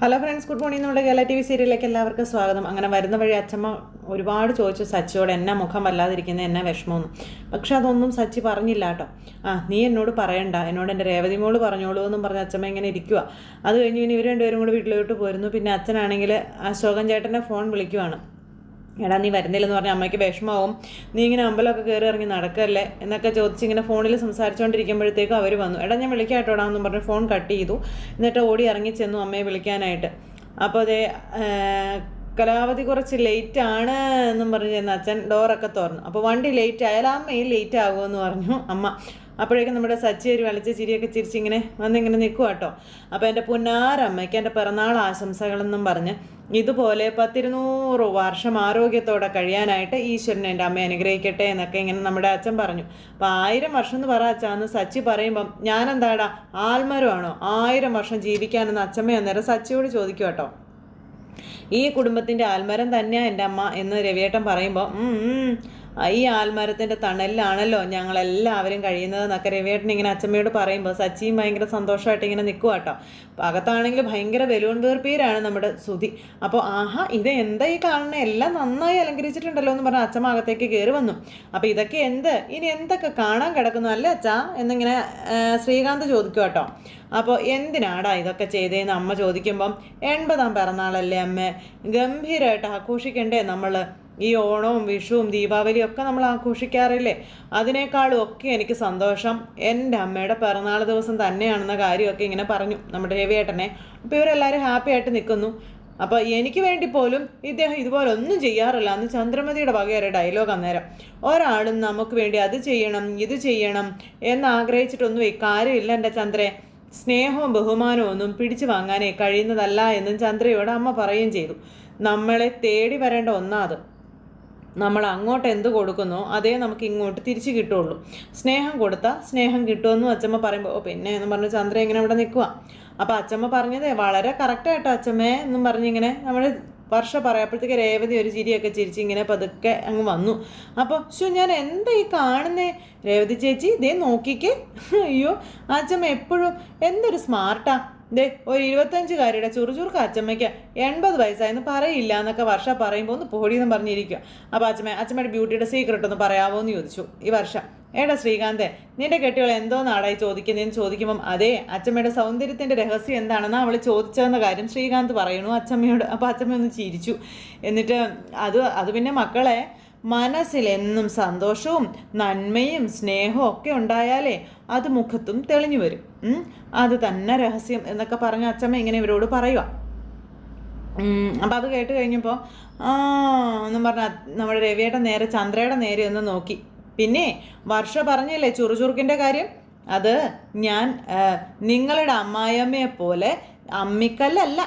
Hello friends good morning നമ്മുടെ Kerala T V സീരിയലിലേക്ക് എല്ലാവർക്കും സ്വാഗതം. അങ്ങനെ വരുന്ന വഴി അച്ഛമ്മ ഒരുപാട് ചോദിച്ചു. സച്ചിയോട് എന്നാ മുഖം വല്ലാതിരിക്കുന്നത് എന്നാ വിഷമമെന്ന്. പക്ഷെ അതൊന്നും സച്ചി പറഞ്ഞില്ല കേട്ടോ. ആ നീ എന്നോട് പറയണ്ട. എന്നോട് എന്റെ രേവതി മോൾ പറഞ്ഞോളൂ എന്നും പറഞ്ഞ് അച്ഛമ്മ ഇങ്ങനെ ഇരിക്കുക അത് കഴിഞ്ഞ് പിന്നെ ഇവർ രണ്ടുപേരും കൂടി വീട്ടിലോട്ട് പോരുന്നു. പിന്നെ അച്ഛനാണെങ്കിൽ അശോകൻ ചേട്ടന്റെ ഫോൺ വിളിക്കുവാണ്. എടാ നീ വരുന്നില്ലെന്ന് പറഞ്ഞാൽ അമ്മയ്ക്ക് വിഷമാവും നീ ഇങ്ങനെ അമ്പലമൊക്കെ കയറി ഇറങ്ങി നടക്കല്ലേ? എന്നൊക്കെ ചോദിച്ച് ഇങ്ങനെ ഫോണിൽ സംസാരിച്ചുകൊണ്ടിരിക്കുമ്പോഴത്തേക്കും അവർ വന്നു. എടാ ഞാൻ വിളിക്കാട്ടോടാ എന്നും പറഞ്ഞ് ഫോൺ കട്ട് ചെയ്തു. എന്നിട്ട് ഓടി ഇറങ്ങി ചെന്നു അമ്മയെ വിളിക്കാനായിട്ട്. അപ്പോൾ അതേ കലാവധി കുറച്ച് ലേറ്റ് ആണ് എന്നും പറഞ്ഞ് ചെന്ന് അച്ഛൻ ഡോറൊക്കെ തുറന്നു. അപ്പോൾ വണ്ടി ലേറ്റ് ആയാൽ അമ്മയും ലേറ്റ് ആകുമെന്ന് പറഞ്ഞു അമ്മ. അപ്പോഴേക്കും നമ്മുടെ സച്ചേരി വലിച്ച ചിരിയൊക്കെ ചിരിച്ചിങ്ങനെ വന്നിങ്ങനെ നിൽക്കുക കേട്ടോ. അപ്പോൾ എന്റെ പുന്നാരമ്മയ്ക്ക് എന്റെ പിറന്നാൾ ആശംസകളെന്നും പറഞ്ഞ് ഇതുപോലെ പത്തിരുന്നൂറ് വർഷം ആരോഗ്യത്തോടെ കഴിയാനായിട്ട് ഈശ്വരൻ എന്റെ അമ്മയെ അനുഗ്രഹിക്കട്ടെ എന്നൊക്കെ ഇങ്ങനെ നമ്മുടെ അച്ഛൻ പറഞ്ഞു. അപ്പോൾ ആയിരം വർഷം എന്ന് പറ അച്ഛാന്ന് സച്ചി പറയുമ്പം ഞാനെന്താടാ ആൽമരമാണോ? ആയിരം വർഷം ജീവിക്കാനെന്ന് അച്ഛമ്മ അന്നേരം സച്ചിയോട് ചോദിക്കും കേട്ടോ. ഈ കുടുംബത്തിന്റെ ആൽമരം തന്നെയാണ് എന്റെ അമ്മ എന്ന് രവിയേട്ടൻ പറയുമ്പോൾ "ഉം, ഉം, ഈ ആൽമരത്തിന്റെ തണലിലാണല്ലോ ഞങ്ങളെല്ലാവരും കഴിയുന്നതെന്നൊക്കെ രവിയേട്ടൻ ഇങ്ങനെ അച്ഛമ്മയോട് പറയുമ്പോൾ സച്ചിയും ഭയങ്കര സന്തോഷമായിട്ട് ഇങ്ങനെ നിൽക്കുക കേട്ടോ അകത്താണെങ്കിൽ ഭയങ്കര ബലൂൺ വീർപ്പീരാണ് നമ്മുടെ സുധി. അപ്പോൾ ആഹാ ഇത് എന്താ ഈ കാണുന്ന? എല്ലാം നന്നായി അലങ്കരിച്ചിട്ടുണ്ടല്ലോ എന്ന് പറഞ്ഞ അച്ഛമ്മ അകത്തേക്ക് കയറി വന്നു. അപ്പോൾ ഇതൊക്കെ എന്ത്? ഇനി എന്തൊക്കെ കാണാൻ കിടക്കുന്നു അല്ലേ അച്ഛാ? എന്നിങ്ങനെ ശ്രീകാന്ത് ചോദിക്കും കേട്ടോ അപ്പോൾ എന്തിനാടാ ഇതൊക്കെ ചെയ്തതെന്ന് അമ്മ ചോദിക്കുമ്പം എൺപതാം പിറന്നാളല്ലേ അമ്മ? ഗംഭീരമായിട്ട് ആഘോഷിക്കണ്ടേ നമ്മൾ ഈ ഓണവും വിഷുവും ദീപാവലിയും ഒക്കെ നമ്മൾ ആഘോഷിക്കാറില്ലേ? അതിനേക്കാളും ഒക്കെ എനിക്ക് സന്തോഷം എന്റെ അമ്മയുടെ പിറന്നാൾ ദിവസം തന്നെയാണെന്ന കാര്യമൊക്കെ ഇങ്ങനെ പറഞ്ഞു നമ്മുടെ രവിയേട്ടനെ. അപ്പോൾ ഇവരെല്ലാവരും ഹാപ്പി ആയിട്ട് നിൽക്കുന്നു. അപ്പോൾ എനിക്ക് വേണ്ടി പോലും ഇദ്ദേഹം ഇതുപോലെ ഒന്നും ചെയ്യാറില്ല അന്ന് ചന്ദ്രമതിയുടെ വകയൊരു ഡയലോഗ് അന്നേരം. ഒരാളും നമുക്ക് വേണ്ടി അത് ചെയ്യണം ഇത് ചെയ്യണം എന്ന് ആഗ്രഹിച്ചിട്ടൊന്നും ഈ കാര്യമില്ല എന്റെ ചന്ദ്രേ. സ്നേഹവും ബഹുമാനവും ഒന്നും പിടിച്ചു വാങ്ങാനേ കഴിയുന്നതല്ല എന്നും ചന്ദ്രയോട് അമ്മ പറയുകയും ചെയ്തു. നമ്മളെ തേടി വരേണ്ട ഒന്നാ അത്. നമ്മൾ അങ്ങോട്ട് എന്ത് കൊടുക്കുന്നോ അതേ നമുക്ക് ഇങ്ങോട്ട് തിരിച്ച് കിട്ടുള്ളൂ. സ്നേഹം കൊടുത്താൽ സ്നേഹം കിട്ടുമെന്നും അച്ചമ്മ പറയുമ്പോൾ ഓ പിന്നെ എന്ന് പറഞ്ഞ് ചന്ദ്ര ഇങ്ങനെ ഇവിടെ നിൽക്കുക അപ്പോൾ അച്ചമ്മ പറഞ്ഞതേ വളരെ കറക്റ്റായിട്ടോ അച്ചമ്മേ എന്നും പറഞ്ഞിങ്ങനെ നമ്മൾ വർഷ പറയപ്പോഴത്തേക്ക് രേവതി ഒരു ചിരിയൊക്കെ ചിരിച്ച് ഇങ്ങനെ പതുക്കെ അങ്ങ് വന്നു. അപ്പോൾ ശോ ഞാൻ എന്താ ഈ കാണുന്നേ? രേവതി ചേച്ചി ഇതേ നോക്കിക്കേ. അയ്യോ അച്ചമ്മ എപ്പോഴും എന്തൊരു സ്മാർട്ടാ ദേ ഒരു ഇരുപത്തഞ്ചുകാരിയുടെ ചുറുചുറുക്ക് അച്ചമ്മയ്ക്ക് എൺപത് വയസ്സായെന്ന് പറയില്ല എന്നൊക്കെ വർഷ പറയുമ്പോൾ ഒന്ന് പൊടിയെന്ന് പറഞ്ഞിരിക്കുക. അപ്പോൾ അച്ഛമ്മ അച്ചമ്മയുടെ ബ്യൂട്ടിയുടെ സീക്രട്ട് ഒന്ന് പറയാമോ എന്ന് ചോദിച്ചു. ഈ വർഷം ഏടാ ശ്രീകാന്തെ നിന്റെ കെട്ടികൾ എന്തോ നാടായി ചോദിക്കുന്നതെന്ന് ചോദിക്കുമ്പം അതെ അച്ചമ്മയുടെ സൗന്ദര്യത്തിന്റെ രഹസ്യം എന്താണെന്ന് അവൾ ചോദിച്ചതെന്ന കാര്യം ശ്രീകാന്ത് പറയണു അച്ചമ്മയോട്. അപ്പോൾ അച്ചമ്മ ഒന്ന് ചിരിച്ചു. എന്നിട്ട് അത് അത് പിന്നെ മക്കളെ മനസ്സിൽ എന്നും സന്തോഷവും നന്മയും സ്നേഹവും ഒക്കെ ഉണ്ടായാലേ അത് മുഖത്തും തെളിഞ്ഞു വരും. അത് തന്നെ രഹസ്യം എന്നൊക്കെ പറഞ്ഞ അച്ഛമ്മ ഇങ്ങനെ ഇവരോട് പറയുക അപ്പം അത് കേട്ട് കഴിഞ്ഞപ്പോൾ ആ എന്നും പറഞ്ഞ നമ്മുടെ രവിയേട്ടൻ നേരെ ചന്ദ്രയുടെ നേരെ ഒന്ന് നോക്കി. പിന്നെ വർഷ പറഞ്ഞില്ലേ ചുറുചുറുക്കിന്റെ കാര്യം? അത് ഞാൻ നിങ്ങളുടെ അമ്മായിയമ്മയെ പോലെ അമ്മിക്കല്ലല്ല.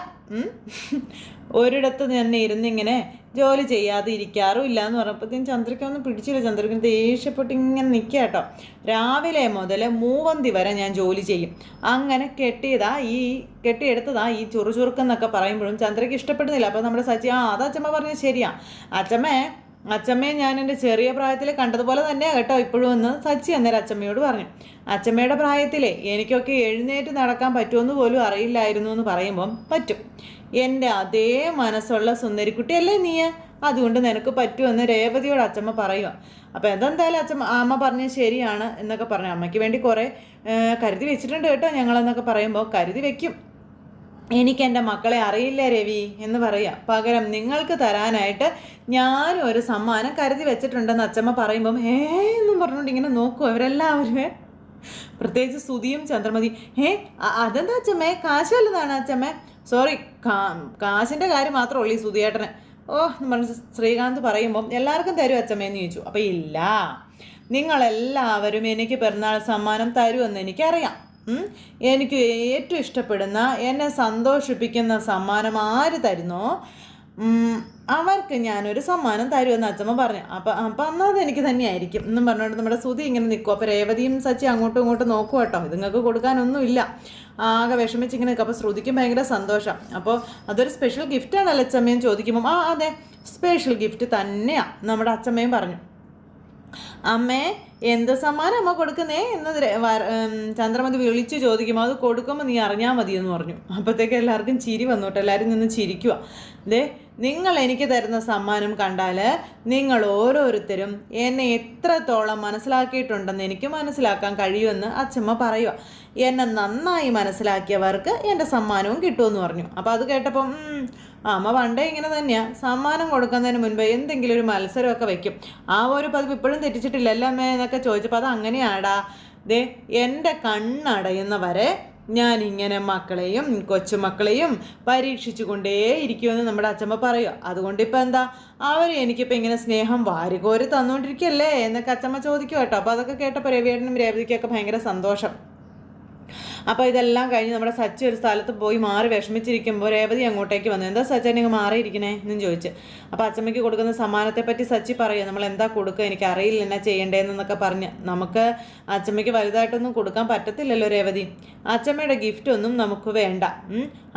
ഒരിടത്ത് തന്നെ ഇരുന്നിങ്ങനെ ജോലി ചെയ്യാതെ ഇരിക്കാറും ഇല്ല എന്ന് പറഞ്ഞപ്പോഴത്തേക്കും ചന്ദ്രയ്ക്ക് ഒന്നും പിടിച്ചില്ല. ചന്ദ്രയ്ക്ക് ദേഷ്യപ്പെട്ട് ഇങ്ങനെ നിൽക്കുക കേട്ടോ. രാവിലെ മുതൽ മൂവന്തി വരെ ഞാൻ ജോലി ചെയ്യും. അങ്ങനെ കെട്ടിയതാ ഈ കെട്ടിയെടുത്തതാ ഈ ചുറുചുറുക്കെന്നൊക്കെ പറയുമ്പോഴും ചന്ദ്രയ്ക്ക് ഇഷ്ടപ്പെടുന്നില്ല. അപ്പോൾ നമ്മുടെ സച്ചി ആ അത് അച്ഛമ്മ പറഞ്ഞത് ശരിയാ. അച്ഛമ്മേ അച്ഛമ്മയെ ഞാൻ എന്റെ ചെറിയ പ്രായത്തിൽ കണ്ടതുപോലെ തന്നെയാണ് കേട്ടോ ഇപ്പോഴും എന്ന് സച്ചി അന്നേരം അച്ഛമ്മയോട് പറഞ്ഞു. അച്ഛമ്മയുടെ പ്രായത്തിലേ എനിക്കൊക്കെ എഴുന്നേറ്റ് നടക്കാൻ പറ്റുമെന്ന് പോലും അറിയില്ലായിരുന്നു എന്ന് പറയുമ്പം പറ്റും. എന്റെ അതേ മനസ്സുള്ള സുന്ദരിക്കുട്ടി അല്ലേ നീ അതുകൊണ്ട് നിനക്ക് പറ്റുമെന്ന് രേവതിയോട് അച്ഛമ്മ പറയുക അപ്പോൾ എന്തെന്തായാലും അച്ഛമ്മ അമ്മ പറഞ്ഞത് ശരിയാണ് എന്നൊക്കെ പറഞ്ഞു. അമ്മയ്ക്ക് വേണ്ടി കുറേ കരുതി വെച്ചിട്ടുണ്ട് കേട്ടോ ഞങ്ങളെന്നൊക്കെ പറയുമ്പോൾ. കരുതി വെക്കും. എനിക്ക് എന്റെ മക്കളെ അറിയില്ല രവി എന്ന് പറയുക പകരം നിങ്ങൾക്ക് തരാനായിട്ട് ഞാനും ഒരു സമ്മാനം കരുതി വെച്ചിട്ടുണ്ടെന്ന് അച്ഛമ്മ പറയുമ്പം ഏ എന്നും പറഞ്ഞുകൊണ്ട് ഇങ്ങനെ നോക്കൂ. ഇവരെല്ലാവരും പ്രത്യേകിച്ച് സ്തുതിയും ചന്ദ്രമതി. ഏ അതെന്താ അച്ഛമ്മേ കാശ് വല്ലതാണ് അച്ഛമ്മേ സോറി കാശിന്റെ കാര്യം മാത്രമേ ഉള്ളൂ ഈ സുതിയേട്ടന് ഓ മനസ്സ് ശ്രീകാന്ത് പറയുമ്പം എല്ലാവർക്കും തരും അച്ഛമ്മേന്ന് ചോദിച്ചു. അപ്പം ഇല്ല. നിങ്ങളെല്ലാവരും എനിക്ക് പിറന്നാൾ സമ്മാനം തരുമെന്ന് എനിക്കറിയാം. എനിക്ക് ഏറ്റവും ഇഷ്ടപ്പെടുന്ന എന്നെ സന്തോഷിപ്പിക്കുന്ന സമ്മാനം ആര് തരുന്നോ? അവർക്ക് ഞാനൊരു സമ്മാനം തരുമെന്ന് അച്ഛമ്മ പറഞ്ഞു. അപ്പം അപ്പം എന്നാൽ അത് എനിക്ക് തന്നെയായിരിക്കും. എന്നും പറഞ്ഞുകൊണ്ട് നമ്മുടെ സുതി ഇങ്ങനെ നിൽക്കും. അപ്പോൾ രേവതിയും സച്ചി അങ്ങോട്ടും ഇങ്ങോട്ടും നോക്കും കേട്ടോ. ഇത് നിങ്ങൾക്ക് കൊടുക്കാനൊന്നുമില്ല. ആകെ വിഷമിച്ച് ഇങ്ങനെ നിൽക്കും. അപ്പോൾ ശ്രുതിക്കും ഭയങ്കര സന്തോഷം. അപ്പോൾ അതൊരു സ്പെഷ്യൽ ഗിഫ്റ്റാണല്ലോ അച്ഛമ്മയും ചോദിക്കുമ്പം. ആ അതെ. സ്പെഷ്യൽ ഗിഫ്റ്റ് തന്നെയാണ് നമ്മുടെ അച്ഛമ്മയും പറഞ്ഞു. അമ്മേ എന്ത് സമ്മാനം അമ്മ കൊടുക്കുന്നേ? എന്ന് ചന്ദ്രമതി വിളിച്ചു ചോദിക്കുമ്പോൾ അത് കൊടുക്കുമ്പോൾ നീ അറിഞ്ഞാൽ മതി എന്ന് പറഞ്ഞു. അപ്പോഴത്തേക്ക് എല്ലാവർക്കും ചിരി വന്നോട്ടെ എല്ലാവരും നിന്ന് ചിരിക്കുക ദേ നിങ്ങൾ എനിക്ക് തരുന്ന സമ്മാനം കണ്ടാൽ നിങ്ങൾ ഓരോരുത്തരും എന്നെ എത്രത്തോളം മനസ്സിലാക്കിയിട്ടുണ്ടെന്ന് എനിക്ക് മനസ്സിലാക്കാൻ കഴിയുമെന്ന് അച്ഛമ്മ പറയുക എന്നെ നന്നായി മനസ്സിലാക്കിയവർക്ക് എന്റെ സമ്മാനവും കിട്ടുമെന്ന് പറഞ്ഞു. അപ്പോൾ അത് കേട്ടപ്പം അമ്മ പണ്ടേ ഇങ്ങനെ തന്നെയാണ് സമ്മാനം കൊടുക്കുന്നതിന് മുൻപ് എന്തെങ്കിലും ഒരു മത്സരമൊക്കെ വെക്കും. ആ ഒരു പതിവ് ഇപ്പോഴും തെറ്റിച്ചിട്ടില്ലല്ലോ അമ്മേ? എന്നൊക്കെ ചോദിച്ചപ്പോൾ അത് അങ്ങനെയാടാ. ദേ എന്റെ കണ്ണടയുന്നവരെ ഞാൻ ഇങ്ങനെ മക്കളെയും കൊച്ചുമക്കളെയും പരീക്ഷിച്ചു കൊണ്ടേയിരിക്കുമെന്ന് നമ്മുടെ അച്ഛമ്മ പറയുക അതുകൊണ്ട് ഇപ്പം എന്താ? അവർ എനിക്കിപ്പോൾ ഇങ്ങനെ സ്നേഹം വാരികോരി തന്നുകൊണ്ടിരിക്കുകയല്ലേ എന്നൊക്കെ അച്ഛമ്മ ചോദിക്കും കേട്ടോ. അപ്പോൾ അതൊക്കെ കേട്ടപ്പോൾ രവിയേട്ടനും രേവതിക്കൊക്കെ ഭയങ്കര സന്തോഷം. അപ്പോൾ ഇതെല്ലാം കഴിഞ്ഞ് നമ്മുടെ സച്ചി ഒരു സ്ഥലത്ത് പോയി മാറി വിഷമിച്ചിരിക്കുമ്പോൾ രേവതി അങ്ങോട്ടേക്ക് വന്നു. എന്താ സച്ചൻ നിങ്ങൾ മാറിയിരിക്കണേ എന്നും ചോദിച്ച്. അപ്പോൾ അച്ചമ്മയ്ക്ക് കൊടുക്കുന്ന സമ്മാനത്തെപ്പറ്റി സച്ചി പറയുക നമ്മൾ എന്താ കൊടുക്കുക? എനിക്ക് അറിയില്ല എന്നാ ചെയ്യേണ്ടതെന്നൊക്കെ പറഞ്ഞ്. നമുക്ക് അച്ചമ്മയ്ക്ക് വലുതായിട്ടൊന്നും കൊടുക്കാൻ പറ്റത്തില്ലല്ലോ രേവതി. അച്ചമ്മയുടെ ഗിഫ്റ്റ് ഒന്നും നമുക്ക് വേണ്ട.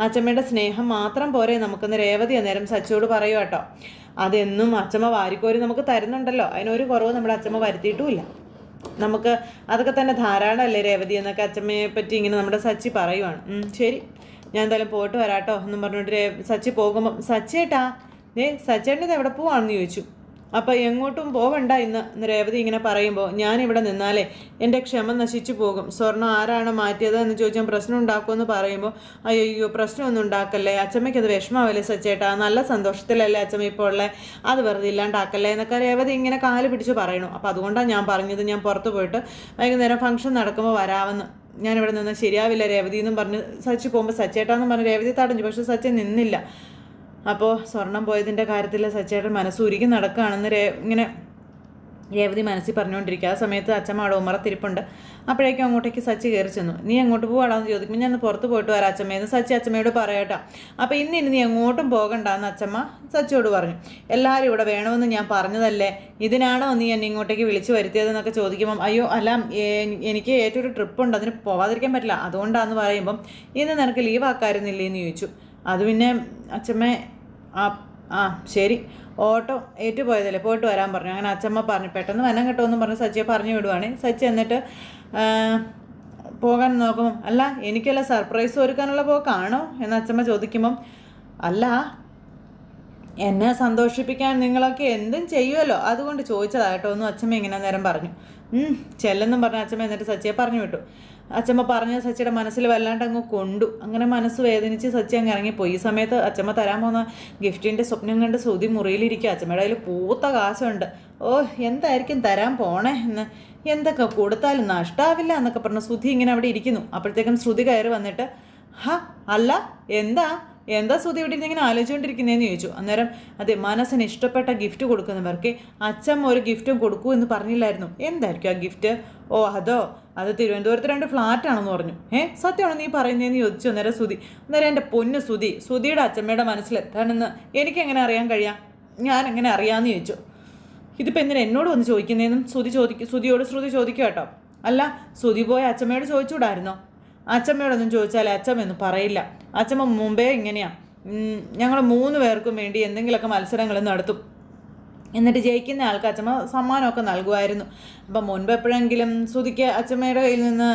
അച്ചമ്മയുടെ സ്നേഹം മാത്രം പോരെ നമുക്കെന്ന് രേവതി അന്നേരം സച്ചിയോട് പറയുക കേട്ടോ അതെന്നും അച്ചമ്മ വാരിക്കോരി നമുക്ക് തരുന്നുണ്ടല്ലോ. അതിനൊരു കുറവ് നമ്മുടെ അച്ചമ്മ വരുത്തിയിട്ടുമില്ല നമുക്ക് അതൊക്കെ തന്നെ ധാരാളമല്ലേ രേവതി എന്നൊക്കെ അച്ഛമ്മയെ പറ്റി ഇങ്ങനെ നമ്മുടെ സച്ചി പറയുവാണ്. ശരി. ഞാൻ എന്തായാലും പോയിട്ട് വരാട്ടോ എന്നും പറഞ്ഞിട്ട് സച്ചി പോകുമ്പം സച്ചേട്ടാ ഏ സച്ചേട്ടൻ ഇത് എവിടെ പോവാണെന്ന് ചോദിച്ചു. അപ്പോൾ എങ്ങോട്ടും പോവണ്ട ഇന്ന് രേവതി ഇങ്ങനെ പറയുമ്പോൾ ഞാനിവിടെ നിന്നാലേ എന്റെ ക്ഷമ നശിച്ചു പോകും. സ്വർണം ആരാണ് മാറ്റിയത് എന്ന് ചോദിച്ചാൽ പ്രശ്നം ഉണ്ടാക്കുമെന്ന് പറയുമ്പോൾ അയ്യോ പ്രശ്നമൊന്നും ഉണ്ടാക്കല്ലേ? അച്ചമ്മയ്ക്ക് അത് വിഷമാവല്ലേ സച്ചേട്ടാ? നല്ല സന്തോഷത്തിലല്ലേ അച്ഛമ്മ ഇപ്പോൾ ഉള്ളത് അത് വെറുതെ ഇല്ലാണ്ടാക്കല്ലേ? എന്നൊക്കെ രേവതി ഇങ്ങനെ കാൽ പിടിച്ച് പറയണു അപ്പോൾ അതുകൊണ്ടാണ് ഞാൻ പറഞ്ഞത് ഞാൻ പുറത്ത് പോയിട്ട് വൈകുന്നേരം ഫംഗ്ഷൻ നടക്കുമ്പോൾ വരാമെന്ന്. ഞാനിവിടെ നിന്ന് ശരിയാവില്ല രേവതി എന്നും പറഞ്ഞ് സച്ചി പോകുമ്പോൾ സച്ചേട്ടാന്നും പറഞ്ഞ് രേവതി തടഞ്ഞു. പക്ഷെ സച്ചി നിന്നില്ല. അപ്പോൾ സ്വർണം പോയതിന്റെ കാര്യത്തിൽ സച്ചേട്ടൻ മനസ്സൂരിക്കും നടക്കുകയാണെന്ന് രേ ഇങ്ങനെ രേവതി മനസ്സിൽ പറഞ്ഞുകൊണ്ടിരിക്കുക. ആ സമയത്ത് അച്ഛമ്മ അവിടെ ഉമ്മറത്തിരിപ്പുണ്ട്. അപ്പോഴേക്കും അങ്ങോട്ടേക്ക് സച്ചി കയറി ചെന്നു. നീ അങ്ങോട്ട് പോവാടാന്ന് ചോദിക്കുമ്പോൾ ഞാൻ പുറത്ത് പോയിട്ട് വരാം അച്ഛമ്മയെന്ന് സച്ചി അച്ഛമ്മയോട് പറയട്ടോ. അപ്പോൾ ഇന്ന് ഇനി നീ എങ്ങോട്ടും പോകണ്ടെന്ന് അച്ഛമ്മ സച്ചിയോട് പറഞ്ഞു. എല്ലാവരും ഇവിടെ വേണമെന്ന് ഞാൻ പറഞ്ഞതല്ലേ? ഇതിനാണോ നീ എന്നെ ഇങ്ങോട്ടേക്ക് വിളിച്ചു വരുത്തിയതെന്നൊക്കെ ചോദിക്കുമ്പം അയ്യോ അല്ല എനിക്ക് ഏറ്റവും ഒരു ട്രിപ്പ് ഉണ്ട്. അതിന് പോവാതിരിക്കാൻ പറ്റില്ല. അതുകൊണ്ടാണെന്ന് പറയുമ്പം ഇന്ന് നിനക്ക് ലീവ് ആക്കാരുന്നില്ലേ? എന്ന് ചോദിച്ചു. അത് പിന്നെ അച്ഛമ്മ ആ ആ ശരി. ഓട്ടോ ഏറ്റുപോയതല്ലേ? പോയിട്ട് വരാൻ പറഞ്ഞു. അങ്ങനെ അച്ചമ്മ പറഞ്ഞു പെട്ടെന്ന് വനം എന്ന് പറഞ്ഞ് സച്ചിയെ പറഞ്ഞു വിടുവാണ്. സച്ചി എന്നിട്ട് പോകാൻ നോക്കും അല്ല എനിക്കല്ല സർപ്രൈസ് ഒരുക്കാനുള്ള പോക്കാണോ? എന്ന് അച്ചമ്മ ചോദിക്കുമ്പം അല്ല എന്നെ സന്തോഷിപ്പിക്കാൻ നിങ്ങളൊക്കെ എന്തും ചെയ്യുമല്ലോ അതുകൊണ്ട് ചോദിച്ചതാട്ടോ ഒന്നും അച്ഛമ്മ ഇങ്ങനെ നേരം പറഞ്ഞു. ചെല്ലെന്നും പറഞ്ഞ അച്ഛമ്മ എന്നിട്ട് സച്ചിയെ പറഞ്ഞു വിട്ടു. അച്ഛമ്മ പറഞ്ഞ സച്ചിയുടെ മനസ്സിൽ വല്ലാണ്ട് അങ്ങ് കൊണ്ടു. അങ്ങനെ മനസ്സ് വേദനിച്ച് സച്ചി അങ്ങ് ഇറങ്ങിപ്പോയി. ഈ സമയത്ത് അച്ചമ്മ തരാൻ പോകുന്ന ഗിഫ്റ്റിന്റെ സ്വപ്നം കണ്ട് ശ്രുതി മുറിയിലിരിക്കുക. അച്ചമ്മയുടെ കയ്യിൽ പൂത്ത കാശുണ്ട്. ഓ എന്തായിരിക്കും തരാൻ പോണേ എന്ന്. എന്തൊക്കെ കൊടുത്താലും നഷ്ടാവില്ല എന്നൊക്കെ പറഞ്ഞ് ശ്രുതി ഇങ്ങനെ അവിടെ ഇരിക്കുന്നു. അപ്പോഴത്തേക്കും ശ്രുതി കയറി വന്നിട്ട് ഹ അല്ല എന്താ? എന്താ സുധി ഇവിടെ ഇരുന്ന് ഇങ്ങനെ ആലോചിച്ചുകൊണ്ടിരിക്കുന്നതെന്ന് ചോദിച്ചു. അന്നേരം അതെ മനസ്സിന് ഇഷ്ടപ്പെട്ട ഗിഫ്റ്റ് കൊടുക്കുന്നവർക്ക് അച്ഛമ്മ ഒരു ഗിഫ്റ്റും കൊടുക്കൂ എന്ന് പറഞ്ഞില്ലായിരുന്നു. എന്തായിരിക്കും ആ ഗിഫ്റ്റ് ഓ അതോ അത് തിരുവനന്തപുരത്ത് രണ്ട് ഫ്ലാറ്റാണെന്ന് പറഞ്ഞു. ഏ സത്യമാണോ നീ പറയുന്നതെന്ന് ചോദിച്ചു അന്നേരം സുധി. അന്നേരം എന്റെ പൊന്ന് സുധി സുധിയുടെ അച്ഛമ്മയുടെ എനിക്ക് എനിക്കെങ്ങനെ അറിയാൻ കഴിയാം? ഞാൻ എങ്ങനെ അറിയാമെന്ന് ചോദിച്ചു. ഇതിപ്പോൾ എന്തിനാ എന്നോട് വന്ന് ചോദിക്കുന്നതെന്നും ശ്രുതി ചോദിക്കും ശ്രുതിയോട് ശ്രുതി ചോദിക്കും കേട്ടോ അല്ല ശ്രുതി പോയ അച്ഛമ്മയോട് ചോദിച്ചുകൂടായിരുന്നോ? അച്ഛമ്മയോടൊന്നും ചോദിച്ചാൽ അച്ചമ്മയൊന്നും പറയില്ല. അച്ചമ്മ മുമ്പേ ഇങ്ങനെയാ. ഞങ്ങൾ മൂന്ന് പേർക്കും വേണ്ടി എന്തെങ്കിലുമൊക്കെ മത്സരങ്ങൾ നടത്തും. എന്നിട്ട് ജയിക്കുന്ന ആൾക്ക് അച്ചമ്മ സമ്മാനമൊക്കെ നൽകുമായിരുന്നു. അപ്പം മുൻപ് എപ്പോഴെങ്കിലും ശ്രുതിക്ക് അച്ചമ്മയുടെ കയ്യിൽ നിന്ന്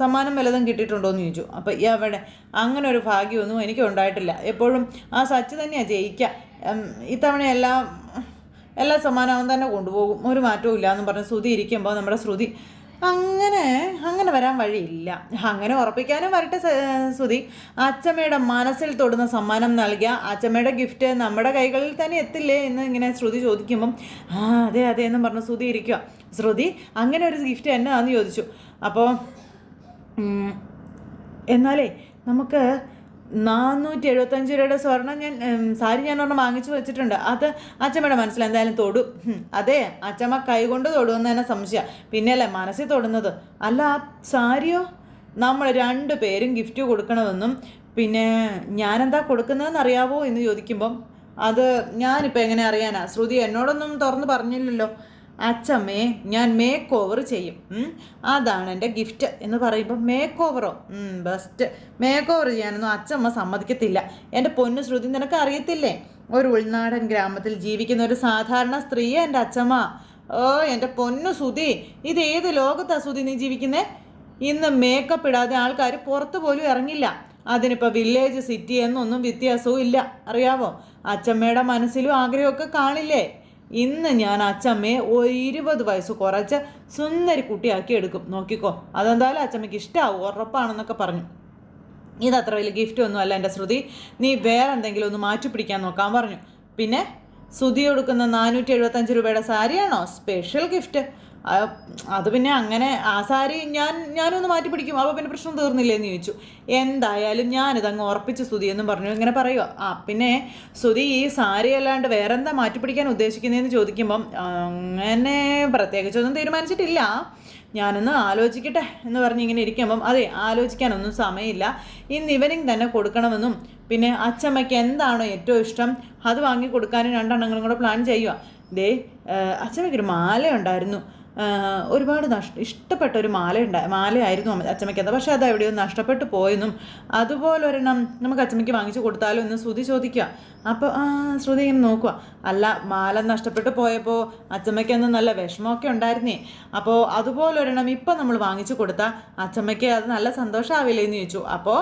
സമ്മാനം വല്ലതും കിട്ടിയിട്ടുണ്ടോ എന്ന് ചോദിച്ചു. അപ്പോൾ എവിടെ അങ്ങനെ ഒരു ഭാഗ്യമൊന്നും എനിക്ക് ഉണ്ടായിട്ടില്ല. എപ്പോഴും ആ സച്ച് തന്നെയാണ് ജയിക്കുക ഇത്തവണ എല്ലാം എല്ലാ സമ്മാനവും തന്നെ കൊണ്ടുപോകും. ഒരു മാറ്റവും ഇല്ല എന്ന് പറഞ്ഞ് ശ്രുതി ഇരിക്കുമ്പോൾ നമ്മുടെ ശ്രുതി അങ്ങനെ അങ്ങനെ വരാൻ വഴിയില്ല. അങ്ങനെ ഉറപ്പിക്കാനും വരട്ടെ സുതി അച്ചമ്മയുടെ മനസ്സിൽ തൊടുന്ന സമ്മാനം നൽകിയ അച്ചമ്മയുടെ ഗിഫ്റ്റ് നമ്മുടെ കൈകളിൽ തന്നെ എത്തില്ലേ എന്ന് ഇങ്ങനെ ശ്രുതി ചോദിക്കുമ്പം ആ അതെ അതെ എന്ന് പറഞ്ഞ് ശ്രുതി ഇരിക്കുക ശ്രുതി അങ്ങനെ ഒരു ഗിഫ്റ്റ് എന്നാന്ന് ചോദിച്ചു. അപ്പോൾ എന്നാലേ നമുക്ക് നാനൂറ്റി എഴുപത്തഞ്ച് രൂപയുടെ സ്വർണം ഞാൻ സാരി ഞാൻ ഒരെണ്ണം വാങ്ങിച്ചു വെച്ചിട്ടുണ്ട്. അത് അച്ഛമ്മയുടെ മനസ്സിൽ എന്തായാലും തൊടും. അതെ അച്ഛമ്മ കൈകൊണ്ട് തൊടുമെന്ന് തന്നെ സംശയം. പിന്നെയല്ലേ മനസ്സിൽ തൊടുന്നത്? അല്ല ആ സാരിയോ? നമ്മൾ രണ്ടു പേരും ഗിഫ്റ്റ് കൊടുക്കണമെന്നും പിന്നെ ഞാനെന്താ കൊടുക്കുന്നതെന്ന് അറിയാവോ എന്ന് ചോദിക്കുമ്പം അത് ഞാനിപ്പോൾ എങ്ങനെ അറിയാനാ? ശ്രുതി എന്നോടൊന്നും തുറന്ന് പറഞ്ഞില്ലല്ലോ. അച്ഛമ്മേ ഞാൻ മേക്ക് ഓവർ ചെയ്യും. അതാണ് എന്റെ ഗിഫ്റ്റ് എന്ന് പറയുമ്പോൾ മേക്ക് ഓവറോ ബെസ്റ്റ് മേക്ക് ഓവർ ചെയ്യാനൊന്നും അച്ഛമ്മ സമ്മതിക്കത്തില്ല. എന്റെ പൊന്നു ശ്രുതി നിനക്ക് അറിയത്തില്ലേ? ഒരു ഉൾനാടൻ ഗ്രാമത്തിൽ ജീവിക്കുന്ന ഒരു സാധാരണ സ്ത്രീയെ എന്റെ അച്ഛമ്മ. ഓ എന്റെ പൊന്നു സുതി ഇത് ഏത് ലോകത്താ സുതി നീ ജീവിക്കുന്നത് ഇന്ന് മേക്കപ്പ് ഇടാതെ ആൾക്കാർ പുറത്തു പോലും ഇറങ്ങില്ല. അതിനിപ്പോൾ വില്ലേജ് സിറ്റി എന്നൊന്നും വ്യത്യാസവും ഇല്ല. അറിയാവോ? അച്ചമ്മയുടെ മനസ്സിലും ആഗ്രഹമൊക്കെ കാണില്ലേ? ഇന്ന് ഞാൻ അച്ചമ്മയെ ഒരു ഇരുപത് വയസ്സ് കുറച്ച് സുന്ദരി കുട്ടിയാക്കി എടുക്കും. നോക്കിക്കോ. അതെന്തായാലും അച്ചമ്മയ്ക്ക് ഇഷ്ടമാവും ഉറപ്പാണെന്നൊക്കെ പറഞ്ഞു. ഇതത്ര വലിയ ഗിഫ്റ്റ് ഒന്നും അല്ല എന്റെ ശ്രുതി. നീ വേറെ എന്തെങ്കിലും ഒന്ന് മാറ്റി പിടിക്കാൻ നോക്കാൻ പറഞ്ഞു. പിന്നെ ശ്രുതി കൊടുക്കുന്ന നാനൂറ്റി എഴുപത്തഞ്ച് രൂപയുടെ സാരിയാണോ? സ്പെഷ്യൽ ഗിഫ്റ്റ് അത് പിന്നെ അങ്ങനെ ആ സാരി ഞാൻ ഞാനൊന്ന് മാറ്റി പിടിക്കും അപ്പോൾ പിന്നെ പ്രശ്നം തീർന്നില്ലേ എന്ന് ചോദിച്ചു. എന്തായാലും ഞാനിത് അങ്ങ് ഉറപ്പിച്ച് സ്തുതി എന്നും പറഞ്ഞു. ഇങ്ങനെ പറയുക ആ പിന്നെ സ്തുതി ഈ സാരി അല്ലാണ്ട് വേറെ എന്താ മാറ്റി പിടിക്കാൻ ഉദ്ദേശിക്കുന്നതെന്ന് ചോദിക്കുമ്പം അങ്ങനെ പ്രത്യേകിച്ചൊന്നും തീരുമാനിച്ചിട്ടില്ല. ഞാനൊന്ന് ആലോചിക്കട്ടെ എന്ന് പറഞ്ഞ് ഇങ്ങനെ ഇരിക്കുമ്പം അതെ ആലോചിക്കാനൊന്നും സമയമില്ല. ഇന്ന് ഇവനിങ് തന്നെ കൊടുക്കണമെന്നും പിന്നെ അച്ചമ്മയ്ക്ക് എന്താണോ ഏറ്റവും ഇഷ്ടം അത് വാങ്ങി കൊടുക്കാനും രണ്ടെണ്ണങ്ങളും കൂടെ പ്ലാൻ ചെയ്യുക ദേ അച്ചമ്മയ്ക്കൊരു മാല ഉണ്ടായിരുന്നു ഒരുപാട് നഷ്ട ഇഷ്ടപ്പെട്ട ഒരു മാല ഉണ്ടായി മാലയായിരുന്നു അച്ചമ്മയ്ക്കത് പക്ഷേ അത് എവിടെയോ നഷ്ടപ്പെട്ടു പോയെന്നും അതുപോലെ ഒരെണ്ണം നമുക്ക് അച്ചമ്മയ്ക്ക് വാങ്ങിച്ചു കൊടുത്താലും എന്ന് ശ്രുതി ചോദിക്കുക അപ്പോൾ ആ ശ്രുതി ഇങ്ങനെ നോക്കുക അല്ല മാല നഷ്ടപ്പെട്ടു പോയപ്പോൾ അച്ചമ്മയ്ക്കൊന്നും നല്ല വിഷമമൊക്കെ ഉണ്ടായിരുന്നേ. അപ്പോൾ അതുപോലെ ഒരെണ്ണം ഇപ്പം നമ്മൾ വാങ്ങിച്ചു കൊടുത്താൽ അച്ചമ്മയ്ക്ക് അത് നല്ല സന്തോഷമാവില്ലേ എന്ന് ചോദിച്ചു. അപ്പോൾ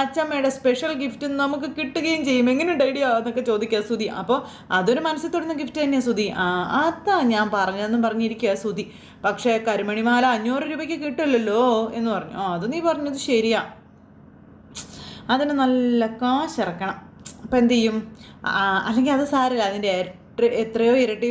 അച്ചമ്മയുടെ സ്പെഷ്യൽ ഗിഫ്റ്റ് നമുക്ക് കിട്ടുകയും ചെയ്യും. എങ്ങനെയുണ്ട് ഐഡിയ എന്നൊക്കെ ചോദിക്കുക സുതി അപ്പോൾ അതൊരു മനസ്സിൽ തൊടുന്ന ഗിഫ്റ്റ് തന്നെയാണ് സുതി ആ അതാ ഞാൻ പറഞ്ഞതെന്നും പറഞ്ഞിരിക്കുക സുതി പക്ഷേ കരിമണിമാല അഞ്ഞൂറ് രൂപയ്ക്ക് കിട്ടില്ലല്ലോ എന്ന് പറഞ്ഞു. ആ അത് നീ പറഞ്ഞത് ശരിയാ. അതിന് നല്ല കാശിറക്കണം. അപ്പം എന്ത് ചെയ്യും? അല്ലെങ്കിൽ അത് സാരമില്ല. അതിന്റെ എത്രയോ ഇരട്ടി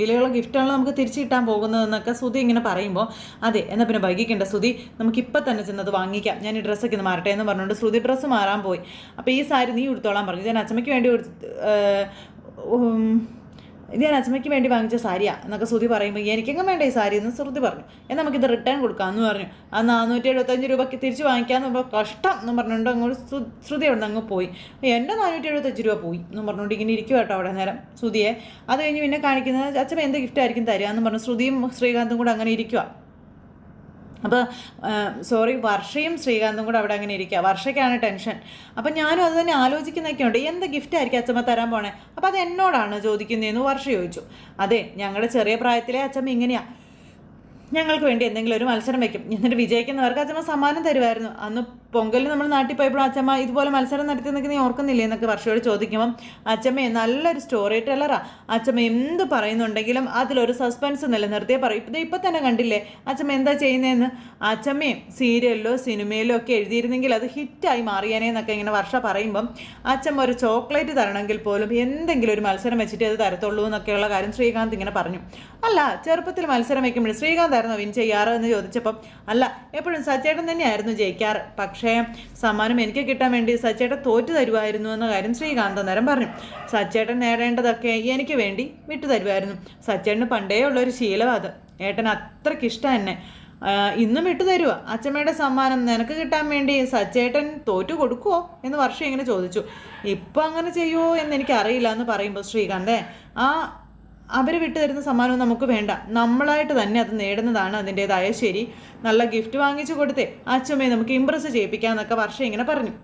വിലയുള്ള ഗിഫ്റ്റാണല്ലോ നമുക്ക് തിരിച്ചു കിട്ടാൻ പോകുന്നതെന്നൊക്കെ സുധി ഇങ്ങനെ പറയുമ്പോൾ അതെ എന്നാൽ പിന്നെ വൈകിക്കേണ്ട സുധി നമുക്കിപ്പോൾ തന്നെ ചെന്നത് വാങ്ങിക്കാം. ഞാൻ ഈ ഡ്രസ്സൊക്കെ ഒന്ന് മാറട്ടെ എന്ന് പറഞ്ഞുകൊണ്ട് ശ്രുതി ഡ്രസ്സ് മാറാൻ പോയി. അപ്പോൾ ഈ സാരി നീ ഉടുത്തോളാൻ പറഞ്ഞു. ഞാൻ അച്ഛമ്മയ്ക്ക് വേണ്ടി ഇത് ഞാൻ അച്ഛമ്മയ്ക്ക് വേണ്ടി വാങ്ങിച്ച സാരിയാണ് എന്നൊക്കെ ശ്രുതി പറയുമ്പോൾ എനിക്കെങ്ങും വേണ്ട ഈ സാരി എന്ന് ശ്രുതി പറഞ്ഞു. എന്നാൽ നമുക്കിത് റിട്ടേൺ കൊടുക്കാമെന്ന് പറഞ്ഞു. ആ നാനൂറ്റി എഴുപത്തഞ്ച് രൂപയ്ക്ക് തിരിച്ച് വാങ്ങിക്കാമെന്ന് പറയുമ്പോൾ കഷ്ടം എന്ന് പറഞ്ഞുകൊണ്ട് അങ്ങോട്ട് ശ്രുതി അവിടെ അങ്ങ് പോയി. എന്റെ നാനൂറ്റി എഴുപത്തഞ്ച് രൂപ പോയി എന്ന് പറഞ്ഞുകൊണ്ട് ഇങ്ങനെ ഇരിക്കും കേട്ടോ അവിടെ നേരം ശ്രുതിയെ. അത് കഴിഞ്ഞ് പിന്നെ കാണിക്കുന്നത് അച്ഛമ്മ എന്ത് ഗിഫ്റ്റ് ആയിരിക്കും തരിക എന്ന് പറഞ്ഞു ശ്രുതിയും ശ്രീകാന്തും കൂടെ അങ്ങനെ ഇരിക്കുക അപ്പോൾ സോറി വർഷയും ശ്രീകാന്തും കൂടെ അവിടെ അങ്ങനെ ഇരിക്കുക വർഷയ്ക്കാണ് ടെൻഷൻ അപ്പം ഞാനും അത് തന്നെ ആലോചിക്കുന്നൊക്കെ ഉണ്ട്. എന്ത് ഗിഫ്റ്റ് ആയിരിക്കും അച്ഛമ്മ തരാൻ പോണേ? അപ്പോൾ അത് എന്നോടാണ് ചോദിക്കുന്നതെന്ന് വർഷ ചോദിച്ചു. അതെ ഞങ്ങളുടെ ചെറിയ പ്രായത്തിലെ അച്ഛമ്മ ഇങ്ങനെയാണ് ഞങ്ങൾക്ക് വേണ്ടി എന്തെങ്കിലും ഒരു മത്സരം വെക്കും. എന്നിട്ട് വിജയിക്കുന്നവർക്ക് അച്ഛമ്മ സമ്മാനം തരുമായിരുന്നു അന്ന് പൊങ്കലിൽ നമ്മൾ നാട്ടിൽ പോയപ്പോൾ അച്ഛമ്മ ഇതുപോലെ മത്സരം നടത്തിയെന്നൊക്കെ നീ ഓർക്കുന്നില്ലേ എന്നൊക്കെ വർഷയോട് ചോദിക്കുമ്പം അച്ഛമ്മയെ നല്ലൊരു സ്റ്റോറി ടെല്ലറാ. അച്ഛമ്മ എന്ത് പറയുന്നുണ്ടെങ്കിലും അതിലൊരു സസ്പെൻസ് നിലനിർത്തിയേ പറയും. ഇപ്പം ഇപ്പം തന്നെ കണ്ടില്ലേ? അച്ഛമ്മ എന്താ ചെയ്യുന്നതെന്ന് അച്ഛമ്മയും സീരിയലിലോ സിനിമയിലോ ഒക്കെ എഴുതിയിരുന്നെങ്കിൽ അത് ഹിറ്റായി മാറിയേനെ എന്നൊക്കെ ഇങ്ങനെ വർഷ പറയുമ്പം അച്ഛമ്മ ഒരു ചോക്ലേറ്റ് തരണമെങ്കിൽ പോലും എന്തെങ്കിലും ഒരു മത്സരം വെച്ചിട്ട് അത് തരത്തുള്ളൂ എന്നൊക്കെയുള്ള കാര്യം ശ്രീകാന്ത് ഇങ്ങനെ പറഞ്ഞു. അല്ല ചെറുപ്പത്തിൽ മത്സരം വയ്ക്കുമ്പോൾ ശ്രീകാന്തായിരുന്നു വിൻ ചെയ്യാറ് എന്ന് ചോദിച്ചപ്പം അല്ല എപ്പോഴും സച്ചേട്ടൻ തന്നെയായിരുന്നു ജയിക്കാറ്. പക്ഷേ സമ്മാനം എനിക്ക് കിട്ടാൻ വേണ്ടി സച്ചേട്ടൻ തോറ്റു തരുമായിരുന്നു എന്ന കാര്യം ശ്രീകാന്ത് നേരം പറഞ്ഞു. സച്ചേട്ടൻ നേടേണ്ടതൊക്കെ എനിക്ക് വേണ്ടി വിട്ടു തരുമായിരുന്നു സച്ചേട്ടന് പണ്ടേ ഉള്ളൊരു ശീലം അത്. ഏട്ടൻ അത്രയ്ക്ക് ഇഷ്ടം ഇന്നും വിട്ടു തരുക അച്ഛമ്മയുടെ സമ്മാനം നിനക്ക് കിട്ടാൻ വേണ്ടി സച്ചേട്ടൻ തോറ്റു കൊടുക്കുമോ എന്ന് വർഷം ഇങ്ങനെ ചോദിച്ചു. ഇപ്പം അങ്ങനെ ചെയ്യുമോ എന്ന് എനിക്കറിയില്ല എന്ന് പറയുമ്പോൾ ശ്രീകാന്തേ ആ അവർ വിട്ടു തരുന്ന സമ്മാനവും നമുക്ക് വേണ്ട. നമ്മളായിട്ട് തന്നെ അത് നേടുന്നതാണ് അതിന്റെതായ ശരി. നല്ല ഗിഫ്റ്റ് വാങ്ങിച്ചു കൊടുത്തേ. അച്ഛമ്മയെ നമുക്ക് ഇമ്പ്രസ് ചെയ്യിപ്പിക്കാമെന്നൊക്കെ വർഷം ഇങ്ങനെ പറഞ്ഞു.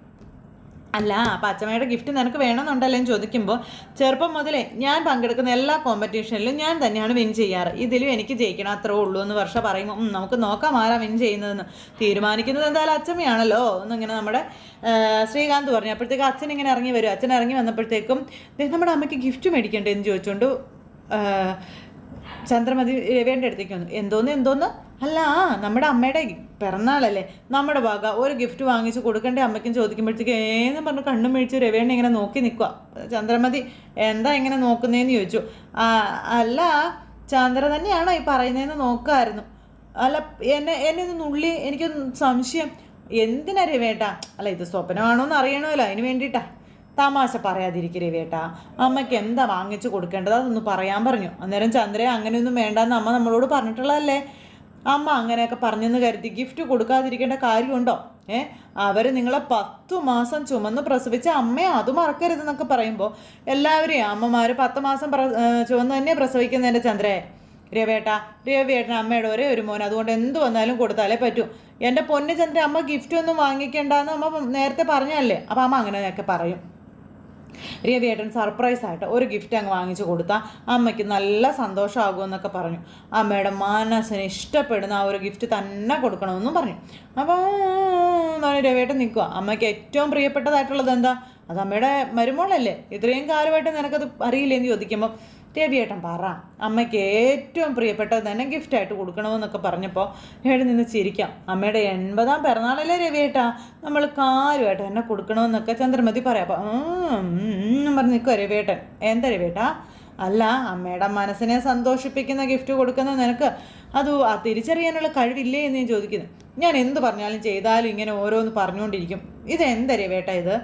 അല്ല അപ്പം അച്ഛമ്മയുടെ ഗിഫ്റ്റ് നിനക്ക് വേണമെന്നുണ്ടല്ലോ എന്ന് ചോദിക്കുമ്പോൾ ചെറുപ്പം മുതലേ ഞാൻ പങ്കെടുക്കുന്ന എല്ലാ കോമ്പറ്റീഷനിലും ഞാൻ തന്നെയാണ് വിൻ ചെയ്യാറ്. ഇതിലും എനിക്ക് ജയിക്കണം അത്രേ ഉള്ളൂ എന്ന് വർഷം പറയുമ്പോൾ നമുക്ക് നോക്കാം ആരാ വിൻ ചെയ്യുന്നതെന്ന്. തീരുമാനിക്കുന്നത് എന്തായാലും അച്ഛമ്മയാണല്ലോ എന്നിങ്ങനെ നമ്മുടെ ശ്രീകാന്ത് പറഞ്ഞു. അപ്പോഴത്തേക്ക് അച്ഛൻ ഇങ്ങനെ ഇറങ്ങി വരും. അച്ഛൻ ഇറങ്ങി വന്നപ്പോഴത്തേക്കും നമ്മുടെ അമ്മയ്ക്ക് ഗിഫ്റ്റ് മേടിക്കണ്ടേ എന്ന് ചോദിച്ചുകൊണ്ട് ചന്ദ്രമതി രവിയുടെ അടുത്തേക്ക് വന്നു. എന്തോന്ന് എന്തോന്ന്? അല്ല നമ്മുടെ അമ്മയുടെ പിറന്നാളല്ലേ. നമ്മുടെ ഭാഗ ഒരു ഗിഫ്റ്റ് വാങ്ങിച്ച് കൊടുക്കേണ്ട അമ്മയ്ക്കും ചോദിക്കുമ്പോഴത്തേക്ക് ഏന്ന് പറഞ്ഞു കണ്ണും മേടിച്ച് രവേണ്ണ ഇങ്ങനെ നോക്കി നിൽക്കുക ചന്ദ്രമതി എന്താ ഇങ്ങനെ നോക്കുന്നതെന്ന് ചോദിച്ചു. അല്ല ചന്ദ്ര തന്നെയാണോ ഈ പറയുന്നതെന്ന് നോക്കായിരുന്നു. അല്ല എന്നെ എന്നെ ഒന്ന് നുള്ളി എനിക്കൊന്ന് സംശയം. എന്തിനാ രവേട്ട അല്ല ഇത് സ്വപ്നമാണോ എന്ന് അറിയണമല്ലോ അതിന് വേണ്ടിയിട്ടാ. തമാശ പറയാതിരിക്കരുത് വേട്ടാ അമ്മയ്ക്ക് എന്താ വാങ്ങിച്ചു കൊടുക്കേണ്ടത് അതൊന്ന് പറയാൻ പറഞ്ഞു. അന്നേരം ചന്ദ്രയെ അങ്ങനെയൊന്നും വേണ്ടെന്ന് അമ്മ നമ്മളോട് പറഞ്ഞിട്ടുള്ളതല്ലേ? അമ്മ അങ്ങനെയൊക്കെ പറഞ്ഞെന്ന് കരുതി ഗിഫ്റ്റ് കൊടുക്കാതിരിക്കേണ്ട കാര്യമുണ്ടോ? ഏ? അവർ നിങ്ങളെ പത്തു മാസം ചുമന്ന് പ്രസവിച്ച അമ്മയെ അത് മറക്കരുതെന്നൊക്കെ പറയുമ്പോൾ എല്ലാവരെയും അമ്മമാർ പത്ത് മാസം പ്ര ചുമന്ന് തന്നെ പ്രസവിക്കുന്നതിന്റെ ചന്ദ്രയെ. രവേട്ട രവേട്ടൻ അമ്മയുടെ ഒരേ ഒരു മോൻ. അതുകൊണ്ട് എന്ത് വന്നാലും കൊടുത്താലേ പറ്റൂ. എന്റെ പൊന്നു ചന്ദ്ര അമ്മ ഗിഫ്റ്റ് ഒന്നും വാങ്ങിക്കേണ്ടെന്ന് അമ്മ നേരത്തെ പറഞ്ഞല്ലേ അപ്പം അമ്മ അങ്ങനെയൊക്കെ പറയും. രവിയേട്ടൻ സർപ്രൈസ് ആയിട്ട് ഒരു ഗിഫ്റ്റ് അങ്ങ് വാങ്ങിച്ചു കൊടുത്താൽ അമ്മയ്ക്ക് നല്ല സന്തോഷമാകുമെന്നൊക്കെ പറഞ്ഞു. അമ്മയുടെ മനസ്സിന് ഇഷ്ടപ്പെടുന്ന ആ ഒരു ഗിഫ്റ്റ് തന്നെ കൊടുക്കണമെന്നും പറഞ്ഞു. അപ്പോൾ രവിയേട്ടൻ നിൽക്കുക അമ്മയ്ക്ക് ഏറ്റവും പ്രിയപ്പെട്ടതായിട്ടുള്ളത് എന്താ? അത് അമ്മയുടെ മരുമോളല്ലേ? ഇത്രയും കാലമായിട്ട് നിനക്കത് അറിയില്ലെന്ന് ചോദിക്കുമ്പോൾ രവിയേട്ടൻ പറ. അമ്മയ്ക്ക് ഏറ്റവും പ്രിയപ്പെട്ടത് തന്നെ ഗിഫ്റ്റായിട്ട് കൊടുക്കണമെന്നൊക്കെ പറഞ്ഞപ്പോൾ ഞാൻ നിന്ന് ചിരിക്കാം. അമ്മയുടെ എൺപതാം പിറന്നാളല്ലേ രവിയേട്ടാ? നമ്മൾ കാര്യമായിട്ട് എന്നെ കൊടുക്കണമെന്നൊക്കെ ചന്ദ്രമതി പറയാം. അപ്പം പറഞ്ഞ് നിൽക്കുക രവിയേട്ടൻ. എന്താ രവിയേട്ടാ? അല്ല അമ്മയുടെ മനസ്സിനെ സന്തോഷിപ്പിക്കുന്ന ഗിഫ്റ്റ് കൊടുക്കുന്ന നിനക്ക് അത് ആ തിരിച്ചറിയാനുള്ള കഴിവില്ലേ എന്ന് ഞാൻ ചോദിക്കുന്നു. ഞാൻ എന്ത് പറഞ്ഞാലും ചെയ്താലും ഇങ്ങനെ ഓരോന്ന് പറഞ്ഞുകൊണ്ടിരിക്കും. ഇത് എന്താ രവിയേട്ട ഇത്?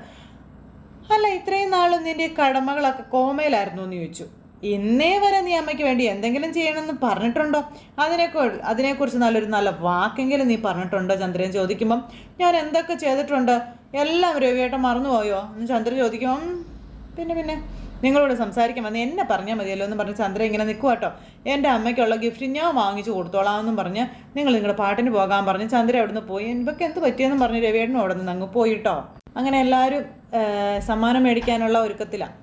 അല്ല ഇത്രയും നാളും നിന്റെ കടമകളൊക്കെ കോമയിലായിരുന്നു? എന്ന് ചോദിച്ചു. ഇന്നേ വരെ നീ അമ്മയ്ക്ക് വേണ്ടി എന്തെങ്കിലും ചെയ്യണമെന്ന് പറഞ്ഞിട്ടുണ്ടോ? അതിനെക്കോ അതിനെക്കുറിച്ച് നല്ലൊരു നല്ല വാക്കെങ്കിലും നീ പറഞ്ഞിട്ടുണ്ടോ? ചന്ദ്രൻ ചോദിക്കുമ്പം ഞാൻ എന്തൊക്കെ ചെയ്തിട്ടുണ്ട്? എല്ലാം രവിയേട്ടൻ മറന്നുപോയോ എന്ന് ചന്ദ്രൻ ചോദിക്കുമ്പം പിന്നെ പിന്നെ. നിങ്ങളോട് സംസാരിക്കാൻ വന്ന് എന്നെ പറഞ്ഞാൽ മതിയല്ലോ എന്ന് പറഞ്ഞ് ചന്ദ്രൻ ഇങ്ങനെ നിൽക്കുക കേട്ടോ എന്റെ അമ്മയ്ക്കുള്ള ഗിഫ്റ്റ് ഞാൻ വാങ്ങിച്ചു കൊടുത്തോളാം എന്നും പറഞ്ഞ് നിങ്ങൾ നിങ്ങളുടെ പാട്ടിന് പോകാൻ പറഞ്ഞ് ചന്ദ്ര അവിടുന്ന് പോയി. എനിക്ക് എന്ത് പറ്റിയെന്ന് പറഞ്ഞ് രവിയേട്ടനും അവിടെ നിന്ന് അങ്ങ് പോയിട്ടോ അങ്ങനെ എല്ലാവരും സമ്മാനം മേടിക്കാനുള്ള ഒരുക്കത്തിലാണ്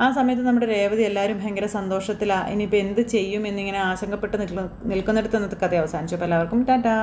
ആ സമയത്ത് നമ്മുടെ രേവതി എല്ലാവരും ഭയങ്കര സന്തോഷത്തിലാണ് ഇനിയിപ്പോൾ എന്ത് ചെയ്യും എന്നിങ്ങനെ ആശങ്കപ്പെട്ട് നിൽക്കുന്ന നിൽക്കുന്നിടത്ത് ഇന്നത്തെ കഥ അവസാനിച്ചു. അപ്പോൾ എല്ലാവർക്കും ടാറ്റാ.